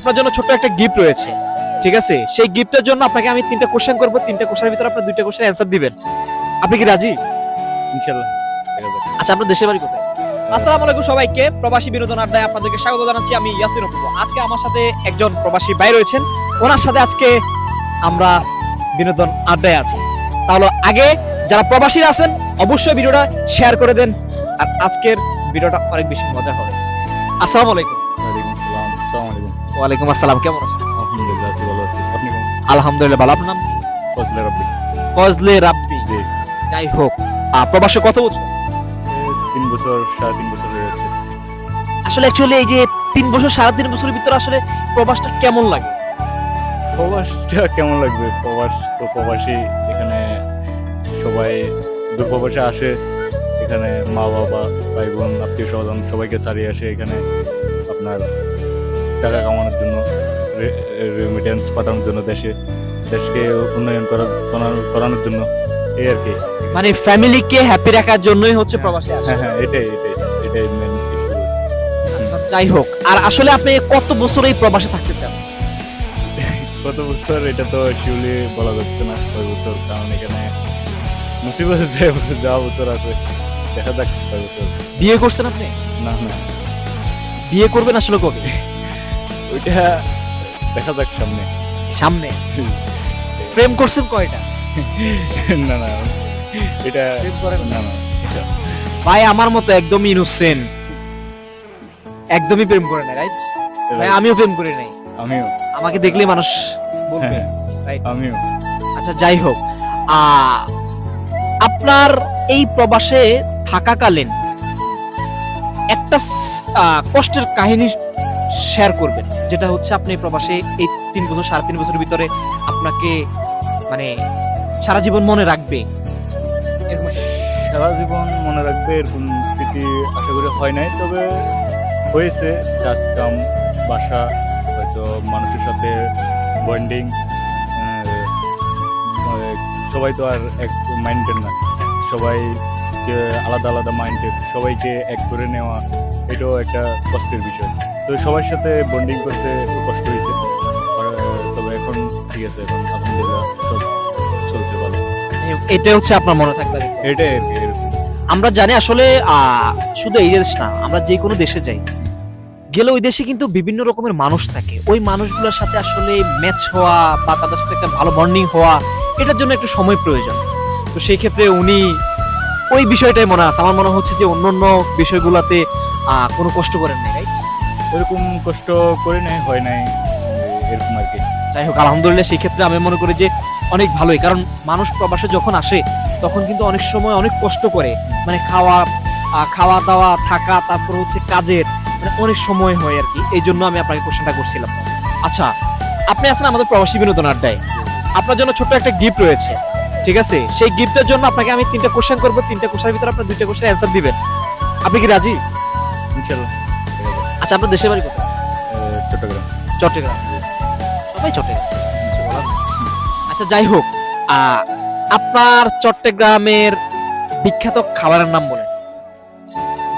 আপনার জন্য ছোট্ট একটা গিফট রয়েছে ঠিক আছে? সেই গিফটের জন্য আপনাকে আমি তিনটা কোশ্চেন করব তিনটা কোশ্চেনের ভিতরে আপনি দুইটা কোশ্চেন অ্যান্সার দিবেন। আপনি কি রাজি? ইনশাল্লাহ আচ্ছা আপনার দেশের বাড়ি কোথায়? আসসালামু আলাইকুম সবাইকে প্রবাসী বিনোদন আড্ডায় আপনাদেরকে স্বাগত জানাচ্ছি আমি ইয়াসিন আজকে আমার সাথে একজন প্রবাসী ভাই রয়েছেন। ওনার সাথে আজকে আমরা বিনোদন আড্ডায় আছি। তাহলে আগে যারা প্রবাসী আছেন অবশ্যই ভিডিওটা শেয়ার করে দেন আর আজকের ভিডিওটা অনেক বেশি মজা হবে। আসসালামু আলাইকুম। ওয়ালাইকুম আসসালাম কেমন আছেন? আলহামদুলিল্লাহ আছি ভালো আছি। আপনি কেমন? আলহামদুলিল্লাহ ভালো। আপনার নাম কি? ফজলে রাব্বি। ফজলে রাব্বি। যাই হোক প্রবাসে কত বছর? তিন বছর সাড়ে তিন বছর হয়ে গেছে। আসলে অ্যাকচুয়ালি এই যে তিন বছর সাড়ে তিন বছরের ভিতরে আসলে প্রবাসটা কেমন লাগে? প্রবাসটা কেমন লাগবে? প্রবাস তো প্রবাসী এখানে সবাই দূরপ্রবাসে আসে। এখানে মা বাবা ভাই বোন আত্মীয় স্বজন সবাইকে ছাড়িয়ে আসে এখানে। আপনার টাকা কামানোর জন্য রেমিটেন্স পাঠানোর জন্য দেশে দেশকে উন্নয়ন করার করানোর- জন্য এই আর কি। মানে ফ্যামিলিকে হ্যাপি রাখার জন্যই হচ্ছে প্রবাসী হ্যাঁ হ্যাঁ এটাই এটাই এটাই মেন আচ্ছা, যাই হোক আর আসলে আপনি কত বছর এই প্রবাসে থাকতে চান? কত বছর এটা তো শিউলি বলা যাচ্ছে না কয় বছর কারণ এখানে মুসিবত যে যা বছর আছে দেখা যাক কয় বছর। বিয়ে করছেন আপনি? না না। বিয়ে করবেন আসলে কবে? ওইটা দেখা যাক সামনে। সামনে? প্রেম করছেন কয়টা? না না এটা না। না ভাই আমার মতো একদমই ইনোসেন্ট একদমই প্রেম করে না রাইট ভাই আমিও প্রেম করি নাই। আমিও। আমাকে দেখলে মানুষ বলবে হ্যাঁ, আমিও। আচ্ছা যাই হোক আহ, আপনার এই প্রবাসে থাকাকালীন একটা কষ্টের কাহিনী শেয়ার করবেন। যেটা হচ্ছে আপনি প্রবাসে এই তিন বছর, সাড়ে তিন বছরের ভিতরে আপনাকে মানে সারা জীবন মনে রাখবে। সারা জীবন মনে রাখবে এরকম স্মৃতি আশা করি হয় নাই, তবে হয়েছে কাজ কাম, বাসা, হয়তো মানুষের সাথে বন্ডিং সবাই তো আর এক মাইন্ডের না। সবাইকে আলাদা আলাদা মাইন্ডের সবাইকে এক করে নেওয়া, এটাও একটা কষ্টের বিষয়। তো সবার সাথে বন্ডিং করতে একটু কষ্ট হয়েছে। তবে এখন ঠিক আছে এখন আলহামদুলিল্লাহ সব চলছে ভালো। এটা হচ্ছে আপনার মনে থাকবে এটাই আর কি আমরা জানি আসলে শুধু এই দেশ না আমরা যে কোনো দেশে যাই গেলে ওই দেশে কিন্তু বিভিন্ন রকমের মানুষ থাকে। ওই মানুষগুলোর সাথে আসলে ম্যাচ হওয়া বা তাদের সাথে একটা ভালো বন্ডিং হওয়া এটার জন্য একটু সময় প্রয়োজন। তো সেই ক্ষেত্রে উনি ওই বিষয়টাই মনে আছে। আমার মনে হচ্ছে যে অন্য অন্য বিষয়গুলোতে কোনো কষ্ট করেন নাই রাইট এরকম কষ্ট করে নাই হয় নাই এরকম আর কি। যাই হোক আলহামদুলিল্লাহ সেই ক্ষেত্রে আমি মনে করি যে অনেক ভালোই কারণ মানুষ প্রবাসে যখন আসে তখন কিন্তু অনেক সময় অনেক কষ্ট করে। মানে খাওয়া খাওয়া দাওয়া থাকা তারপর হচ্ছে কাজের মানে অনেক সময় হয় আর কি। এই জন্য আমি আপনাকে কোশ্চেনটা করছিলাম। আচ্ছা আপনি আছেন আমাদের প্রবাসী বিনোদন আড্ডায়। আপনার জন্য ছোট্ট একটা গিফট রয়েছে ঠিক আছে? সেই গিফটের জন্য আপনাকে আমি তিনটা কোশ্চেন করব। তিনটা কোশ্চেনের ভিতরে আপনার দুইটা কোশ্চেন অ্যান্সার দিবেন। আপনি কি রাজি? ইনশাল্লাহ। আচ্ছা আপনার দেশের বাড়ি কোথায়? চট্টগ্রাম। চট্টগ্রাম। সবাই চট্টগ্রাম। আচ্ছা যাই হোক আপনার চট্টগ্রামের বিখ্যাত খাবারের নাম বলেন।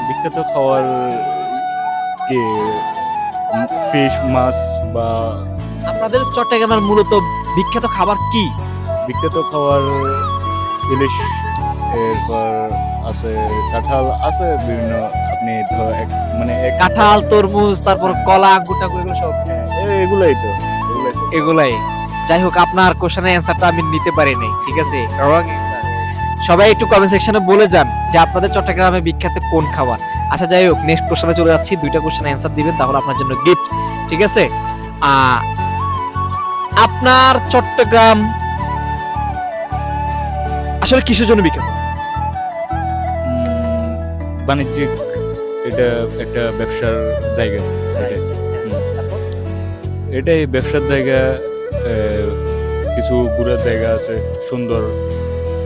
বিখ্যাত খাবার কি? ফিশ মাছ বা আপনাদের চট্টগ্রামের মূলত বিখ্যাত খাবার কি? বিখ্যাত খাবার ইলিশ এরপর আছে কাঁঠাল আছে বিভিন্ন আপনি মানে কাঁঠাল তরমুজ তারপর কলা আঙ্গুর টাঙ্গুর এগুলো সব? এগুলাই তো এগুলাই যাই হোক আপনার কোশ্চেনের অ্যান্সারটা আমি নিতে পারি নাই ঠিক আছে? রং। সবাই একটু কমেন্ট সেকশনে বলে যান যে আপনাদের চট্টগ্রামে বিখ্যাত কোন খাবার। আচ্ছা যাই হোক নেক্সট কোশ্চেনে চলে যাচ্ছি দুইটা কোশ্চেন অ্যান্সার দিবেন তাহলে আপনার জন্য গিফট ঠিক আছে? আহ, আপনার চট্টগ্রাম আসলে কিসের জন্য বিখ্যাত? বাণিজ্যিক এটা একটা ব্যবসার জায়গা এটাই। এটাই ব্যবসার জায়গা কিছু ঘুরার জায়গা আছে সুন্দর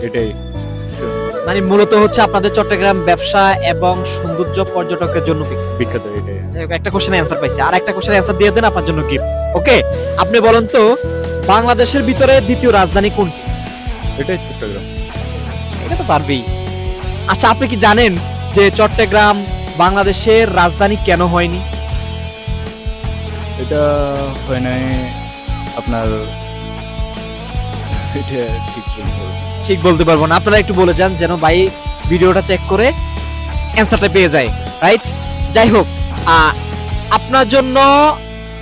এটাই। মানে মূলত হচ্ছে আপনাদের চট্টগ্রাম ব্যবসা এবং সৌন্দর্য পর্যটকের জন্য বিখ্যাত। বিখ্যাত এটাই। একটা কোশ্চেনের অ্যান্সার পাইছি। আর একটা কোশ্চেনের অ্যান্সার দিয়ে দেন আপনার জন্য গিফট ওকে আপনি বলেন তো বাংলাদেশের ভিতরে দ্বিতীয় রাজধানী কোনটি? এটাই চট্টগ্রাম। এটা তো পারবেই। আচ্ছা আপনি কি জানেন যে চট্টগ্রাম বাংলাদেশের রাজধানী কেন হয়নি? এটা হয় নাই আপনার এটা ঠিক বলতে পারব না। আপনারা একটু বলে যান যেন ভাই ভিডিওটা চেক করে অ্যান্সারটা পেয়ে যায়। রাইট যাই হোক আহ, আপনার জন্য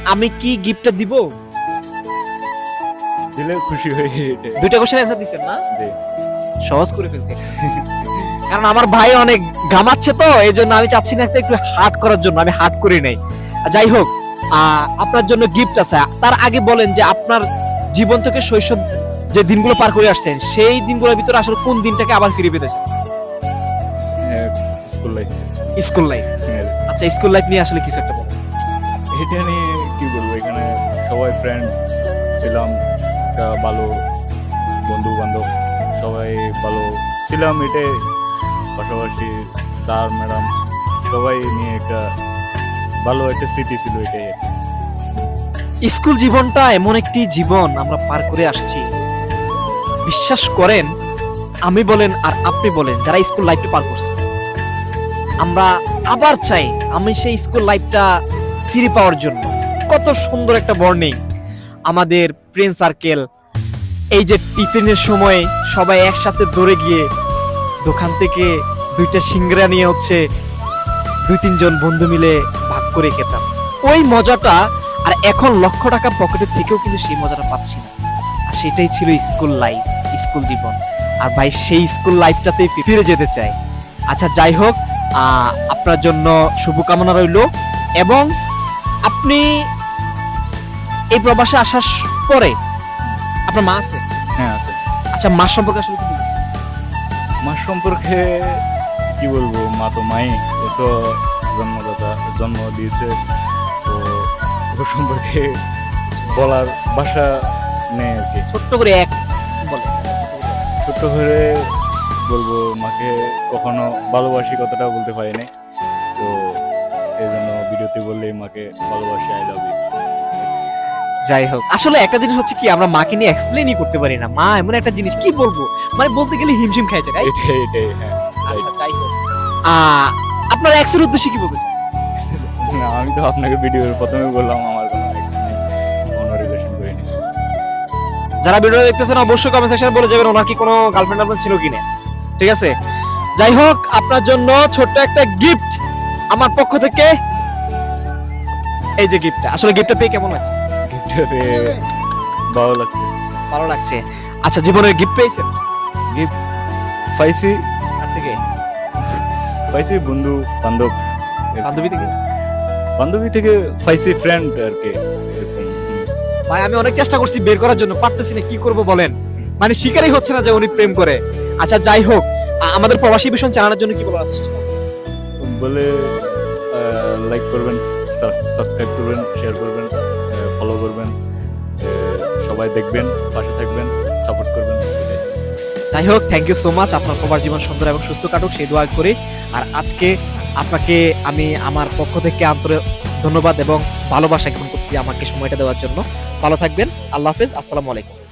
আমি কি গিফটটা দিব? দিলে খুশি হয়ে এটা দুইটা কোশ্চেন অ্যান্সার দিচ্ছেন না? জি। সহজ করে ফেলছি কারণ আমার ভাই অনেক ঘামাচ্ছে তো এই জন্য আমি চাচ্ছি না একটা হার্ড করার জন্য আমি হার্ড করি নাই। যাই হোক আপনার জন্য গিফট আছে। তার আগে বলেন যে আপনার জীবন থেকে শৈশব যে দিনগুলো পার করে আসছেন সেই দিনগুলোর ভিতরে আসলে কোন দিনটাকে আবার ফিরে পেতে চান? স্কুল লাইফ স্কুল লাইফ আচ্ছা স্কুল লাইফ নিয়ে আসলে কিছু একটা। এটা নিয়ে কি বলব এখানে সবাই ফ্রেন্ড ছিলাম ভালো বন্ধু বান্ধব সবাই ভালো ছিলাম এটাই পাশাপাশি স্যার, ম্যাডাম সবাই নিয়ে একটা ভালো একটা স্মৃতি ছিল এটাই স্কুল জীবনটা এমন একটি জীবন আমরা পার করে আসছি। বিশ্বাস করেন, আমি বলেন আর আপনি বলেন, যারা স্কুল লাইফটা পার করছে। আমরা আবার চাই আমি সেই স্কুল লাইফটা ফিরে পাওয়ার জন্য। কত সুন্দর একটা বর্নিং আমাদের ফ্রেন্ড সার্কেল এই যে টিফিনের সময় সবাই একসাথে দৌড়ে গিয়ে দোকান থেকে দুইটা সিঙ্গরা নিয়ে হচ্ছে দুই তিনজন বন্ধু মিলে ভাগ করে খেতাম। ওই মজাটা আর এখন লক্ষ টাকা পকেটের থেকেও কিন্তু সেই মজাটা পাচ্ছি না। আর সেটাই ছিল স্কুল লাইফ স্কুল জীবন। আর ভাই সেই স্কুল লাইফটাতেই ফিরে যেতে চাই। আচ্ছা যাই হোক আহ, আপনার জন্য শুভকামনা রইল এবং আপনি এই প্রবাসে আসার পরে আপনার মা আছে? হ্যাঁ আছে। আচ্ছা মা সম্পর্কে আসলে মার সম্পর্কে কি বলব মা তো মাই ও তো জন্মদাতা জন্ম দিয়েছে তো ওর সম্পর্কে বলার ভাষা নেই আর কি। ছোট্ট করে এক বলে। ছোট্ট করে বলব মাকে কখনো ভালোবাসি কথাটা বলতে পারি নাই তো এই জন্য ভিডিওতে বললেই মাকে ভালোবাসি আই লাভ ইউ যাই হোক। আসলে একটা জিনিস হচ্ছে কি আমরা মাকে নিয়ে এক্সপ্লেনই করতে পারি না। মা এমন একটা জিনিস কি বলব? মানে বলতে গেলে হিমশিম খাইছে রাইট এটাই এটাই হ্যাঁ। আচ্ছা যাই হোক। আপনার এক্সের উদ্দেশ্যে কি বলতে না আমি তো আপনাকে ভিডিওর প্রথমে বললাম আমার কোনো এক্স নেই কোনো রিলেশন করিনি। যারা ভিডিও দেখতেছেন অবশ্যই কমেন্ট সেকশনে বলে যাবেন ওনার কি কোনো গার্লফ্রেন্ড আপনার ছিল কিনা ঠিক আছে? যাই হোক আপনার জন্য ছোট্ট একটা গিফট আমার পক্ষ থেকে। এই যে গিফটটা আসলে গিফটটা পেয়ে কেমন আছে ভালো লাগছে। ভালো লাগছে। আচ্ছা জীবনের গিফট পেয়েছেন? গিফট পাইছি। কার থেকে? পাইছি বন্ধু বান্ধব। বান্ধবী থেকে? বান্ধবী থেকে পাইছি ফ্রেন্ড আর কি ভাই আমি অনেক চেষ্টা করছি বের করার জন্য পারতেছি না কি করব বলেন? মানে শিকারই হচ্ছে না যে উনি প্রেম করে। আচ্ছা যাই হোক আমাদের প্রবাসী ভীষণ জানানোর জন্য কি বলার আছে বলে লাইক করবেন সাবস্ক্রাইব করবেন শেয়ার করবেন। ফলো করবেন, সবাই দেখবেন, পাশে থাকবেন সাপোর্ট করবেন যাই হোক থ্যাংক ইউ সো মাচ আপনার সবার জীবন সুন্দর এবং সুস্থ কাটুক, সেই দোয়া করি। আর আজকে আপনাকে আমি আমার পক্ষ থেকে আন্তরিক ধন্যবাদ এবং ভালোবাসা জ্ঞাপন করছি আমাকে সময়টা দেওয়ার জন্য। ভালো থাকবেন। আল্লাহ হাফেজ। আসসালামু আলাইকুম।